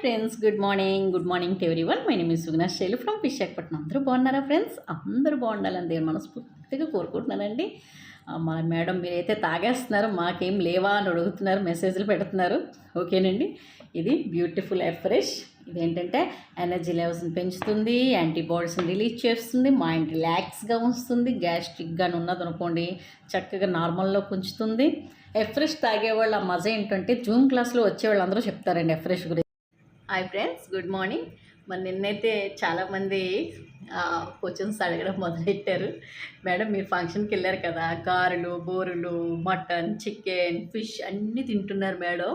Friends good morning good morning to one my name is Suguna Shaili from Visakhapatnam అందరూ బాగున్నారా friends అందరూ బాగుండాలని దేవుని మనస్ఫూర్తిగా కోరుకుంటున్నానండి. మన మా మేడం మీరైతే తాగేస్తున్నారు మాకేం లేవా అని అడుగుతున్నారు మెసేజ్లు పెడుతున్నారు. ఓకేనండి? ఇది బ్యూటిఫుల్ ఎఫ్రెష్ ఇదేంటంటే ఎనర్జీ లెవెల్స్ని పెంచుతుంది యాంటీబాడీస్ని రిలీజ్ చేస్తుంది మైండ్ రిలాక్స్గా ఉంచుతుంది గ్యాస్ట్రిక్గా ఉన్నది అనుకోండి చక్కగా నార్మల్లో ఉంచుతుంది ఎఫ్రెష్ తాగేవాళ్ళ మజ ఏంటంటే జూమ్ క్లాస్లో వచ్చేవాళ్ళు అందరూ చెప్తారండి ఎఫ్రెష్ గురించి. Hi friends good morning. మరి నిన్నైతే చాలామంది క్వశ్చన్స్ అడగడం మొదలెట్టారు. మేడం మీరు ఫంక్షన్కి వెళ్ళారు కదా కారులు బోరులు మటన్ చికెన్ ఫిష్ అన్నీ తింటున్నారు మేడం.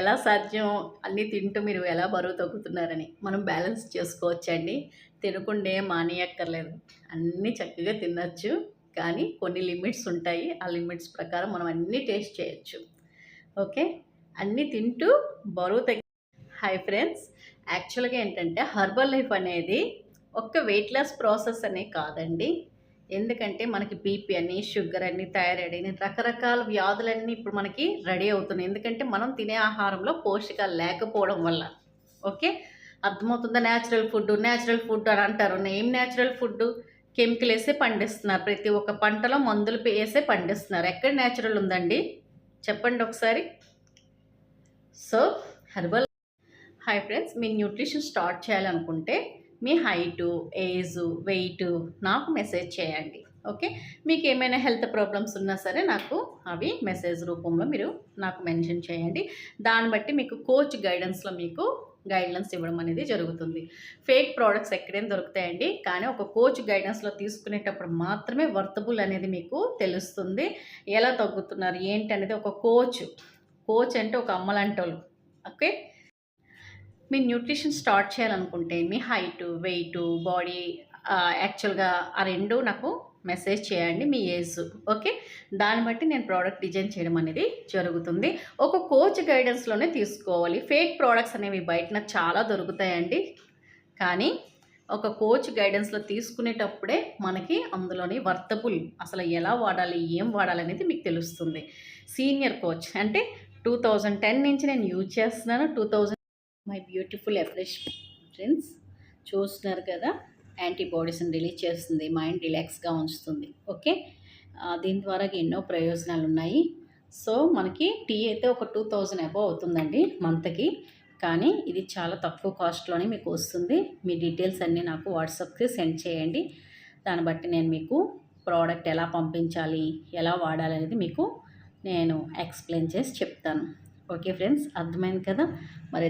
ఎలా సాధ్యం? అన్నీ తింటూ మీరు ఎలా బరువు తగ్గుతున్నారని మనం బ్యాలెన్స్ చేసుకోవచ్చండి. తినకుండా మానేయక్కర్లేదు. అన్నీ చక్కగా తినచ్చు. కానీ కొన్ని లిమిట్స్ ఉంటాయి. ఆ లిమిట్స్ ప్రకారం మనం అన్నీ టేస్ట్ చేయొచ్చు. ఓకే? అన్నీ తింటూ బరువు తగ్గి హాయ్ ఫ్రెండ్స్ యాక్చువల్గా ఏంటంటే హర్బల్ లైఫ్ అనేది ఒక్క వెయిట్ లాస్ ప్రాసెస్ అనే కాదండి. ఎందుకంటే మనకి బీపీ అని షుగర్ అని థైరాయిడ్ అని రకరకాల వ్యాధులన్నీ ఇప్పుడు మనకి రెడీ అవుతున్నాయి. ఎందుకంటే మనం తినే ఆహారంలో పోషకాలు లేకపోవడం వల్ల. ఓకే అర్థమవుతుందా? న్యాచురల్ ఫుడ్ న్యాచురల్ ఫుడ్ అని అంటారు. ఏం న్యాచురల్ ఫుడ్ కెమికల్ వేసే పండిస్తున్నారు. ప్రతి ఒక్క పంటలో మందులు వేసే పండిస్తున్నారు. ఎక్కడ న్యాచురల్ ఉందండి? చెప్పండి ఒకసారి. సో హెర్బల్ హాయ్ ఫ్రెండ్స్ మీ న్యూట్రిషన్ స్టార్ట్ చేయాలనుకుంటే మీ హైటు ఏజ్ వెయిట్ నాకు మెసేజ్ చేయండి ఓకే మీకు ఏమైనా హెల్త్ ప్రాబ్లమ్స్ ఉన్నా సరే నాకు అవి మెసేజ్ రూపంలో మీరు నాకు మెన్షన్ చేయండి. దాన్ని బట్టి మీకు కోచ్ గైడెన్స్లో మీకు గైడ్లైన్స్ ఇవ్వడం అనేది జరుగుతుంది. ఫేక్ ప్రోడక్ట్స్ ఎక్కడైనా దొరుకుతాయండి కానీ ఒక కోచ్ గైడెన్స్లో తీసుకునేటప్పుడు మాత్రమే వర్తబుల్ అనేది మీకు తెలుస్తుంది. ఎలా తగ్గుతున్నారు ఏంటి అనేది ఒక కోచ్ కోచ్ అంటే ఒక అమ్మలంటోళ్ళు ఓకే మీ న్యూట్రిషన్ స్టార్ట్ చేయాలనుకుంటే మీ హైట్ వెయిట్ బాడీ యాక్చువల్గా ఆ రెండు నాకు మెసేజ్ చేయండి మీ ఏజ్ ఓకే? దాన్ని బట్టి నేను ప్రోడక్ట్ డిజైన్ చేయడం అనేది జరుగుతుంది. ఒక కోచ్ గైడెన్స్లోనే తీసుకోవాలి. ఫేక్ ప్రోడక్ట్స్ అనేవి బయటన చాలా దొరుకుతాయండి. కానీ ఒక కోచ్ గైడెన్స్లో తీసుకునేటప్పుడే మనకి అందులోని వర్తబుల్ అసలు ఎలా వాడాలి ఏం వాడాలి అనేది మీకు తెలుస్తుంది. సీనియర్ కోచ్ అంటే టూ థౌజండ్ టెన్ నుంచి నేను యూజ్ చేస్తున్నాను టూ థౌజండ్ మై బ్యూటిఫుల్ ఎఫ్రెష్ ఫ్రెండ్స్. చూస్తున్నారు కదా యాంటీబాడీస్ని రిలీజ్ చేస్తుంది మైండ్ రిలాక్స్గా ఉంచుతుంది. ఓకే? దీని ద్వారా ఎన్నో ప్రయోజనాలు ఉన్నాయి. సో మనకి టీ అయితే ఒక టూ థౌజండ్ అబవ్ అవుతుందండి మంత్కి. కానీ ఇది చాలా తక్కువ కాస్ట్లోనే మీకు వస్తుంది. మీ డీటెయిల్స్ అన్నీ నాకు వాట్సాప్కి సెండ్ చేయండి. దాన్ని బట్టి నేను మీకు ప్రోడక్ట్ ఎలా పంపించాలి ఎలా వాడాలి అనేది మీకు నేను ఎక్స్ప్లెయిన్ చేసి చెప్తాను. Okay friends? అర్థమైంది కదా? మరి